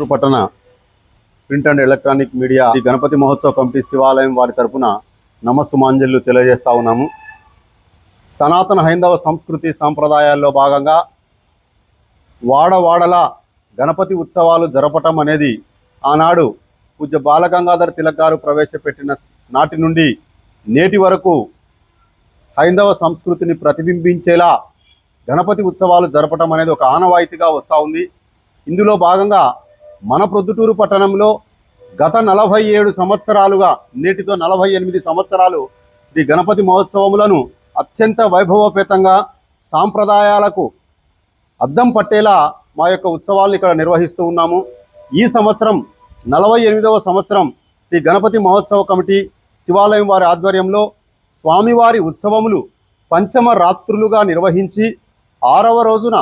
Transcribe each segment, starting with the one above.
చిత్తూరు పట్టణ print and electronic media ఈ గణపతి మహోత్సవ committee శివాలయం వారి తరపున నమస్సుమాంజల్లు తెలియజేస్తా ఉన్నాము. సనాతన హైందవ సంస్కృతి సాంప్రదాయాల్లో భాగంగా వాడవాడల గణపతి ఉత్సవాలు జరపటం అనేది ఆనాడు పూజ్య బాలగంగాధర తిలక్ గారు ప్రవేశపెట్టిన నాటి నుండి నేటి వరకు హైందవ సంస్కృతిని ప్రతిబింబించేలా గణపతి ఉత్సవాలు జరపటం అనేది ఒక ఆనవాయితీగా వస్తూ ఉంది. ఇందులో భాగంగా మన ప్రొద్దుటూరు పట్టణంలో గత నలభై ఏడు సంవత్సరాలుగా నేటితో నలభై ఎనిమిది సంవత్సరాలు శ్రీ గణపతి మహోత్సవములను అత్యంత వైభవోపేతంగా సాంప్రదాయాలకు అద్దం పట్టేలా మా యొక్క ఉత్సవాలను ఇక్కడ నిర్వహిస్తూ ఉన్నాము. ఈ సంవత్సరం నలభై ఎనిమిదవ సంవత్సరం శ్రీ గణపతి మహోత్సవ కమిటీ శివాలయం వారి ఆధ్వర్యంలో స్వామివారి ఉత్సవములు పంచమ రాత్రులుగా నిర్వహించి ఆరవ రోజున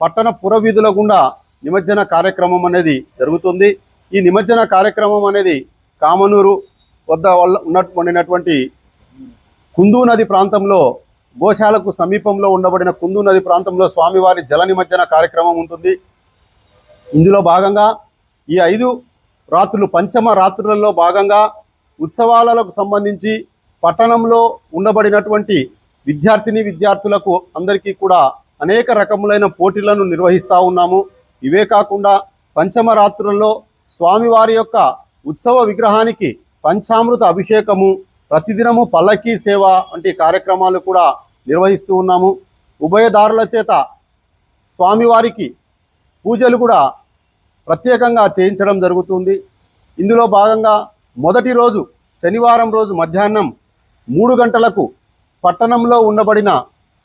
పట్టణ పురవీధుల గుండా నిమజ్జన కార్యక్రమం అనేది జరుగుతుంది. ఈ నిమజ్జన కార్యక్రమం అనేది కామనూరు వద్ద వల్ల ఉన్న కుందూ నది ప్రాంతంలో గోశాలకు సమీపంలో ఉండబడిన కుందూ నది ప్రాంతంలో స్వామివారి జల నిమజ్జన కార్యక్రమం ఉంటుంది. ఇందులో భాగంగా ఈ ఐదు రాత్రులు పంచమ రాత్రులలో భాగంగా ఉత్సవాలకు సంబంధించి పట్టణంలో ఉండబడినటువంటి విద్యార్థిని విద్యార్థులకు అందరికీ కూడా అనేక రకములైన పోటీలను నిర్వహిస్తూ ఉన్నాము. ఇవే కాకుండా పంచమరాత్రుల్లో స్వామివారి యొక్క ఉత్సవ విగ్రహానికి పంచామృత అభిషేకము ప్రతిదినము పల్లకీ సేవ వంటి కార్యక్రమాలు కూడా నిర్వహిస్తూ ఉన్నాము. ఉభయదారుల చేత స్వామివారికి పూజలు కూడా ప్రత్యేకంగా చేయించడం జరుగుతుంది. ఇందులో భాగంగా మొదటి రోజు శనివారం రోజు మధ్యాహ్నం మూడు గంటలకు పట్టణంలో ఉండబడిన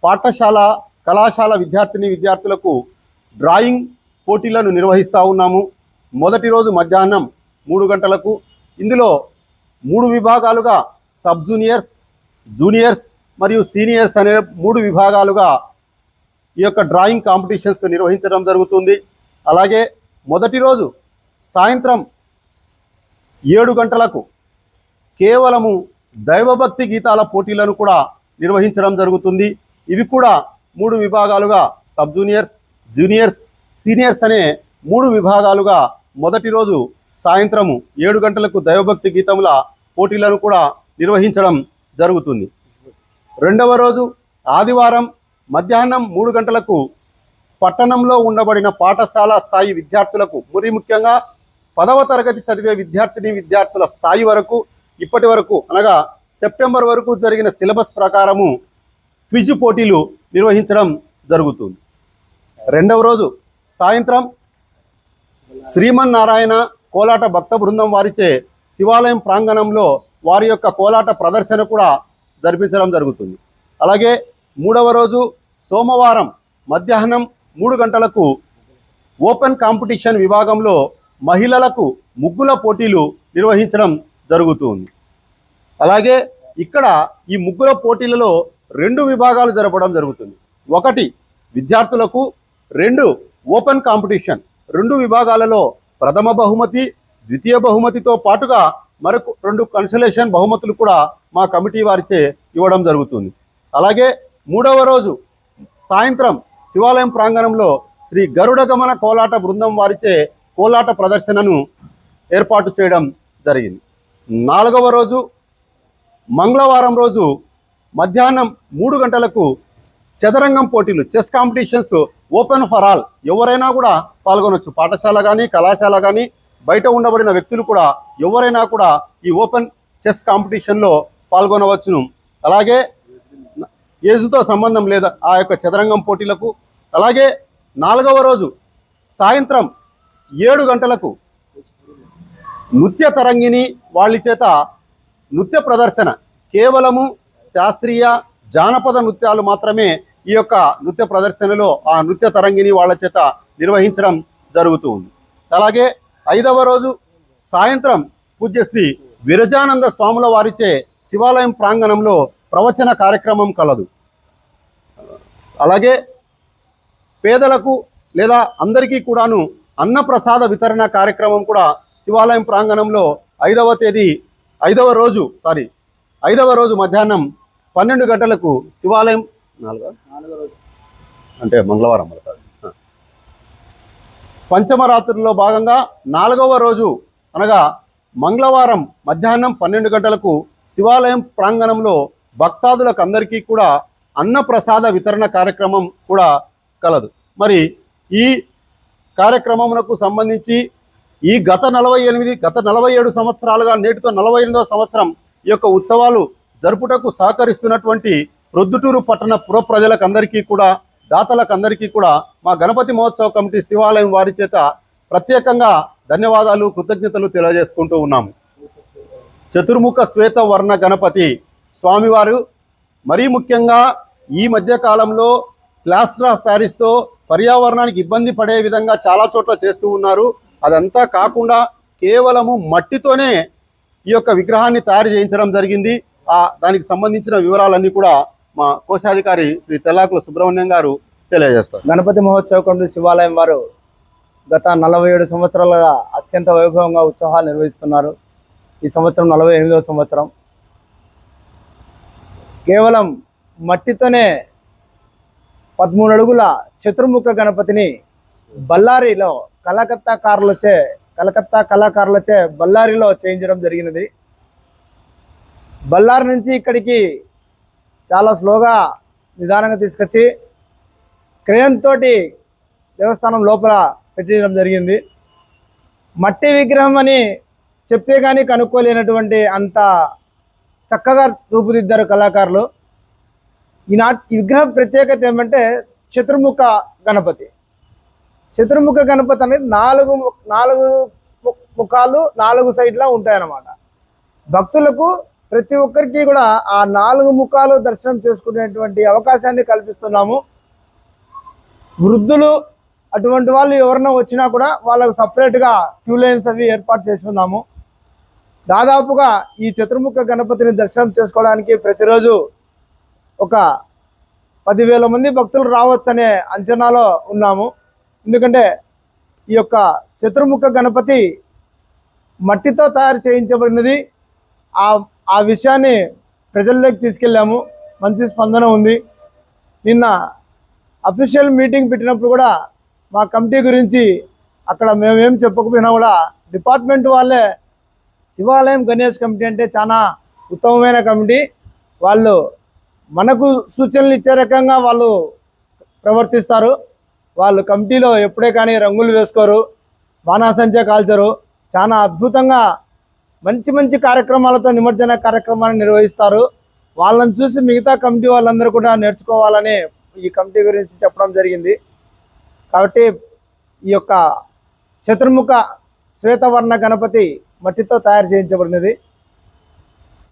పాఠశాల కళాశాల విద్యార్థిని విద్యార్థులకు డ్రాయింగ్ పోటీలను నిర్వహిస్తూ ఉన్నాము. మొదటి రోజు మధ్యాహ్నం మూడు గంటలకు ఇందులో మూడు విభాగాలుగా సబ్ జూనియర్స్ జూనియర్స్ మరియు సీనియర్స్ అనే మూడు విభాగాలుగా ఈ యొక్క డ్రాయింగ్ కాంపిటీషన్స్ నిర్వహించడం జరుగుతుంది. అలాగే మొదటి రోజు సాయంత్రం ఏడు గంటలకు కేవలము దైవభక్తి గీతాల పోటీలను కూడా నిర్వహించడం జరుగుతుంది. ఇవి కూడా మూడు విభాగాలుగా సబ్ జూనియర్స్ జూనియర్స్ సీనియర్స్ అనే మూడు విభాగాలుగా మొదటి రోజు సాయంత్రము ఏడు గంటలకు దైవభక్తి గీతముల పోటీలను కూడా నిర్వహించడం జరుగుతుంది. రెండవ రోజు ఆదివారం మధ్యాహ్నం మూడు గంటలకు పట్టణంలో ఉండబడిన పాఠశాల స్థాయి విద్యార్థులకు మరి ముఖ్యంగా పదవ తరగతి చదివే విద్యార్థిని విద్యార్థుల స్థాయి వరకు ఇప్పటి వరకు అనగా సెప్టెంబర్ వరకు జరిగిన సిలబస్ ప్రకారము క్విజ్ పోటీలు నిర్వహించడం జరుగుతుంది. రెండవ రోజు సాయంత్రం శ్రీమన్నారాయణ కోలాట భక్త బృందం వారిచే శివాలయం ప్రాంగణంలో వారి యొక్క కోలాట ప్రదర్శన కూడా జరిపించడం జరుగుతుంది. అలాగే మూడవ రోజు సోమవారం మధ్యాహ్నం మూడు గంటలకు ఓపెన్ కాంపిటీషన్ విభాగంలో మహిళలకు ముగ్గుల పోటీలు నిర్వహించడం జరుగుతుంది. అలాగే ఇక్కడ ఈ ముగ్గుల పోటీలలో రెండు విభాగాలు జరపడం జరుగుతుంది. ఒకటి విద్యార్థులకు రెండు ఓపెన్ కాంపిటీషన్. రెండు విభాగాలలో ప్రథమ బహుమతి ద్వితీయ బహుమతితో పాటుగా మరొక రెండు కన్సలేషన్ బహుమతులు కూడా మా కమిటీ వారిచే ఇవ్వడం జరుగుతుంది. అలాగే మూడవ రోజు సాయంత్రం శివాలయం ప్రాంగణంలో శ్రీ గరుడ గమన కోలాట బృందం వారిచే కోలాట ప్రదర్శనను ఏర్పాటు చేయడం జరిగింది. నాలుగవ రోజు మంగళవారం రోజు మధ్యాహ్నం మూడు గంటలకు చదరంగం పోటీలు chess competitions open for all ఎవరైనా కూడా పాల్గొనవచ్చు పాఠశాల కానీ కళాశాల కానీ బయట ఉండబడిన వ్యక్తులు కూడా ఎవరైనా కూడా ఈ ఓపెన్ చెస్ కాంపిటీషన్లో పాల్గొనవచ్చును. అలాగే ఏజుతో సంబంధం లేదా ఆ యొక్క చదరంగం పోటీలకు అలాగే నాలుగవ రోజు సాయంత్రం ఏడు గంటలకు నృత్య తరంగిణి వాళ్ళ చేత నృత్య ప్రదర్శన. కేవలము శాస్త్రీయ జానపద నృత్యాలు మాత్రమే ఈ యొక్క నృత్య ప్రదర్శనలో ఆ నృత్య తరంగిని వాళ్ళ చేత నిర్వహించడం జరుగుతూ ఉంది అలాగే ఐదవ రోజు సాయంత్రం పూజ్యశ్రీ విరజానంద స్వాముల వారిచే శివాలయం ప్రాంగణంలో ప్రవచన కార్యక్రమం కలదు. అలాగే పేదలకు లేదా అందరికీ కూడాను అన్నప్రసాద వితరణ కార్యక్రమం కూడా శివాలయం ప్రాంగణంలో ఐదవ తేదీ ఐదవ రోజు సారీ ఐదవ రోజు మధ్యాహ్నం పన్నెండు గంటలకు శివాలయం నాలుగో? అంటే మంగళవారం పడుతుంది పంచమరాత్రిలో భాగంగా నాలుగవ రోజు అనగా మంగళవారం మధ్యాహ్నం పన్నెండు గంటలకు శివాలయం ప్రాంగణంలో భక్తాదులకు అందరికీ కూడా అన్నప్రసాద వితరణ కార్యక్రమం కూడా కలదు. మరి ఈ కార్యక్రమమునకు సంబంధించి ఈ గత నలభై ఎనిమిది గత నలభై ఏడు సంవత్సరాలుగా నేటితో నలభై ఎనిమిదవ సంవత్సరం ఈ యొక్క ఉత్సవాలు జరుపుటకు సహకరిస్తున్నటువంటి ప్రొద్దుటూరు పట్టణ పుర ప్రజలకు అందరికీ కూడా దాతలకు అందరికీ కూడా మా గణపతి మహోత్సవ కమిటీ శివాలయం వారి చేత ప్రత్యేకంగా ధన్యవాదాలు కృతజ్ఞతలు తెలియజేసుకుంటూ ఉన్నాము. చతుర్ముఖ శ్వేత వర్ణ గణపతి స్వామివారు మరీ ముఖ్యంగా ఈ మధ్య కాలంలో ప్లాస్టర్ ఆఫ్ ప్యారిస్తో పర్యావరణానికి ఇబ్బంది పడే విధంగా చాలా చోట్ల చేస్తూ ఉన్నారు. అదంతా కాకుండా కేవలము మట్టితోనే ఈ యొక్క విగ్రహాన్ని తయారు చేయించడం జరిగింది. ఆ దానికి సంబంధించిన వివరాలన్నీ కూడా మా కోశాధికారి శ్రీ తెల్లాకుల సుబ్రహ్మణ్యం గారు తెలియజేస్తారు. గణపతి మహోత్సవ కమిటీ శివాలయం వారు గత నలభై ఏడు సంవత్సరాలుగా అత్యంత వైభవంగా ఉత్సవాలు నిర్వహిస్తున్నారు. ఈ సంవత్సరం నలభై ఎనిమిదవ సంవత్సరం. కేవలం మట్టితోనే పదమూడు అడుగుల చతుర్ముఖ గణపతిని బళ్ళారిలో కలకత్తా కారులచే కలకత్తా కళాకారులచే బళ్ళారిలో చేయించడం జరిగినది. బళ్ళారి నుంచి ఇక్కడికి చాలా స్లోగా నిదానంగా తీసుకొచ్చి క్రేన్ తోటి దేవస్థానం లోపల పెట్టడం జరిగింది. మట్టి విగ్రహం అని చెప్తే కానీ కనుక్కోలేనటువంటి అంత చక్కగా రూపుదిద్దారు కళాకారులు. ఈనా విగ్రహం ప్రత్యేకత ఏమంటే చతుర్ముఖ గణపతి. చతుర్ముఖ గణపతి అనేది నాలుగు ము- నాలుగు ము- ముఖాలు నాలుగు సైడ్లా ఉంటాయన్నమాట. భక్తులకు ప్రతి ఒక్కరికి కూడా ఆ నాలుగు ముఖాలు దర్శనం చేసుకునేటువంటి అవకాశాన్ని కల్పిస్తున్నాము. వృద్ధులు అటువంటి వాళ్ళు ఎవరైనా వచ్చినా కూడా వాళ్ళకు సపరేట్గా క్యూ లైన్స్ అవి ఏర్పాటు చేస్తున్నాము. దాదాపుగా ఈ చతుర్ముఖ గణపతిని దర్శనం చేసుకోవడానికి ప్రతిరోజు ఒక పదివేల మంది భక్తులు రావచ్చనే అంచనాలో ఉన్నాము. ఎందుకంటే ఈ యొక్క చతుర్ముఖ గణపతి మట్టితో తయారు చేయించబడినది. ఆ ఆ విషయాన్ని ప్రజల్లోకి తీసుకెళ్ళాము. మంచి స్పందన ఉంది. నిన్న అఫీషియల్ మీటింగ్ పెట్టినప్పుడు కూడా మా కమిటీ గురించి అక్కడ మేమేం చెప్పకపోయినా కూడా డిపార్ట్మెంట్ వాళ్ళే శివాలయం గణేష్ కమిటీ అంటే చాలా ఉత్తమమైన కమిటీ. వాళ్ళు మనకు సూచనలు ఇచ్చే రకంగా వాళ్ళు ప్రవర్తిస్తారు. వాళ్ళు కమిటీలో ఎప్పుడే కానీ రంగులు వేసుకోరు. బాణాసంచే కాల్చరు. చాలా అద్భుతంగా మంచి మంచి కార్యక్రమాలతో నిమజ్జన కార్యక్రమాన్ని నిర్వహిస్తారు. వాళ్ళని చూసి మిగతా కమిటీ వాళ్ళందరూ కూడా నేర్చుకోవాలని ఈ కమిటీ గురించి చెప్పడం జరిగింది. కాబట్టి ఈ యొక్క చతుర్ముఖ శ్వేతవర్ణ గణపతి మట్టితో తయారు చేయించబడినది.